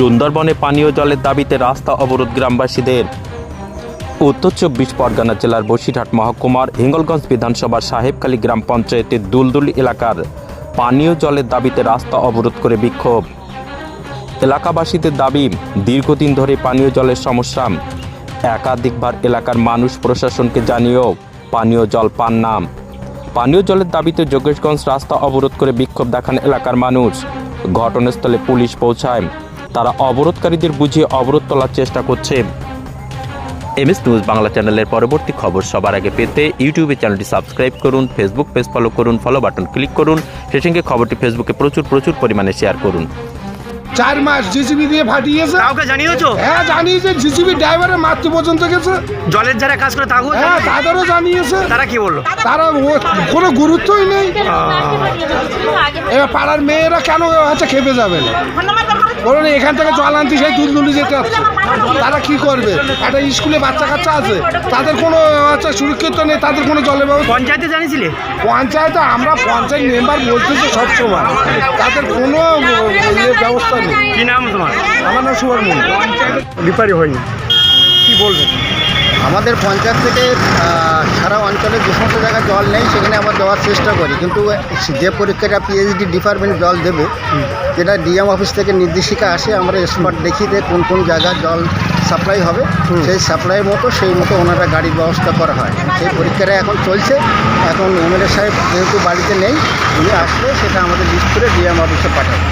সুন্দরবনে পানীয় জলের দাবিতে রাস্তা অবরোধ গ্রামবাসীদের। উত্তর চব্বিশ পরগনা জেলার বসিরহাট মহকুমার হিঙ্গলগঞ্জ বিধানসভার সাহেবখালী গ্রাম পঞ্চায়েতের দুলদুলি এলাকার পানীয় জলের দাবিতে রাস্তা অবরোধ করে বিক্ষোভ। এলাকাবাসীদের দাবি, দীর্ঘদিন ধরে পানীয় জলের সমস্যা। একাধিকবার এলাকার মানুষ প্রশাসনকে জানিয়েও পানীয় জল পান না। পানীয় জলের দাবিতে যোগেশগঞ্জ রাস্তা অবরোধ করে বিক্ষোভ দেখান এলাকার মানুষ। ঘটনাস্থলে পুলিশ পৌঁছায়। তারা অবরোধকারীদের বুঝিয়ে অবরোধ তোলার চেষ্টা করছে। এমএস নিউজ বাংলা চ্যানেলের পরবর্তী খবর সবার আগে পেতে ইউটিউবে চ্যানেলটি সাবস্ক্রাইব করুন ফেসবুক পেজ ফলো করুন ফলো বাটন ক্লিক করুন সেই সঙ্গে খবরটি ফেসবুকে প্রচুর প্রচুর পরিমাণে শেয়ার করুন। চার মাস জিসিবি দিয়ে ফাটিয়েছে। কাউকে জানিয়েছো? হ্যাঁ জানিয়েছে জিসিবি ড্রাইভারের মারতে পর্যন্ত গেছে। জলের যারা কাজ করে তাকেও হ্যাঁ তাদেরও জানিয়েছে। তারা কি বলল? তারা কোনো গুরুত্বই নেই। এবার পাড়ার মেয়েরা কেন হচ্ছে খেপে যাবে? না বলুন এখান থেকে জল আনতে সেই দুলদুলি যেতে হচ্ছে। তারা কি করবে? একটা স্কুলে বাচ্চা কাচ্চা আছে তাদের কোনো আচ্ছা সুরক্ষিত নেই তাদের কোনো জলের ব্যবস্থা পঞ্চায়েতে জানিয়েছিলে? পঞ্চায়েতে আমরা পঞ্চায়েত মেম্বার বলতেছি সবসময় তাদের কোনো ইয়ে ব্যবস্থা নেই। কি নাম তোমার? আমার নাম সুবর্ণ রিপারি হয়নি। কি বলবেন? আমাদের পঞ্চায়েত থেকে সারা অঞ্চলে যে সমস্ত জায়গায় জল নেই সেখানে আমরা দেওয়ার চেষ্টা করি। কিন্তু যে পরীক্ষাটা পিএইচডি ডিপার্টমেন্ট জল দেবে যেটা ডিএম অফিস থেকে নির্দেশিকা আসে আমরা স্পট দেখি যে কোন কোন জায়গায় জল সাপ্লাই হবে। সেই সাপ্লাইয়ের মতো সেই মতো ওনারা গাড়ির ব্যবস্থা করা হয়। সেই পরীক্ষাটা এখন চলছে। এখন এমএলএ সাহেব যেহেতু বাড়িতে নেই উনি আসলে সেটা আমাদের লিস্ট করে ডিএম অফিসে পাঠাবে।